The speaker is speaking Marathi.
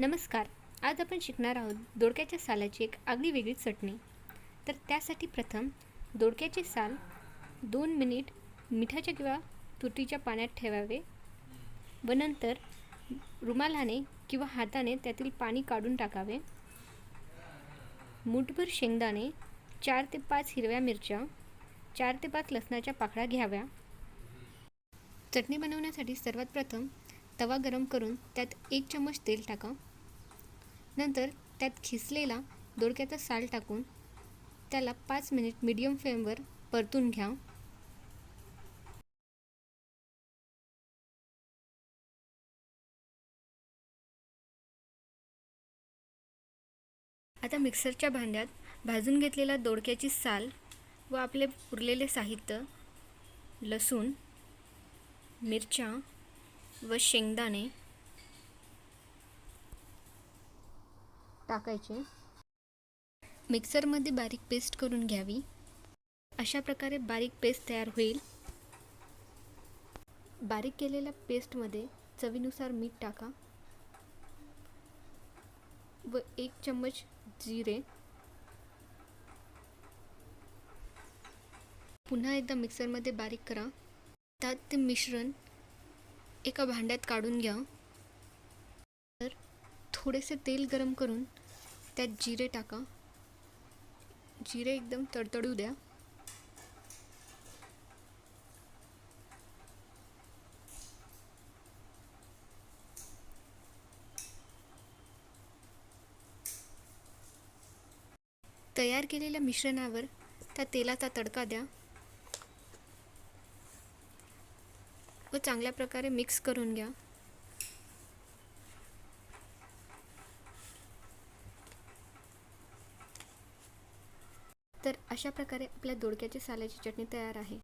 नमस्कार. आज आपण शिकणार आहोत दोडक्याच्या सालाची एक आगळी वेगळी चटणी. तर त्यासाठी प्रथम दोडक्याचे साल दोन मिनिट मिठाच्या किंवा तुटीच्या पाण्यात ठेवावे व नंतर रुमालाने किंवा हाताने त्यातील पाणी काढून टाकावे. मूठभर शेंगदाणे चार ते पाच हिरव्या मिरच्या चार ते पाच लसणाच्या पाकळ्या घ्याव्या. चटणी बनवण्यासाठी सर्वात प्रथम तवा गरम करून त्यात एक चम्मच तेल टाका. नंतर त्यात खिसलेला दोडक्याचा साल टाकून त्याला पाच मिनिट मीडियम फ्लेमवर परतून घ्या. आता मिक्सरच्या भांड्यात भाजून घेतलेला दोडक्याची साल व आपले उरलेले साहित्य लसूण मिरच्या व शेंगदाणे टाकायचे. मिक्सरमध्ये बारीक पेस्ट करून घ्यावी. अशा प्रकारे बारीक पेस्ट तयार होईल. बारीक केलेल्या पेस्टमध्ये चवीनुसार मीठ टाका. व एक चम्मच जिरे. पुन्हा एकदा मिक्सरमध्ये बारीक करा. त्यात ते मिश्रण एका भांड्यात काढून घ्या. तर थोडेसे तेल गरम करून त्यात जिरे टाका. जिरे एकदम तडतडू द्या. तयार केलेल्या मिश्रणावर त्या तेलाचा तडका द्या. व चांगल्या प्रकारे मिक्स करून घ्या. तर अशा प्रकारे आपल्या दोडक्याची साल्याची चटणी तयार आहे.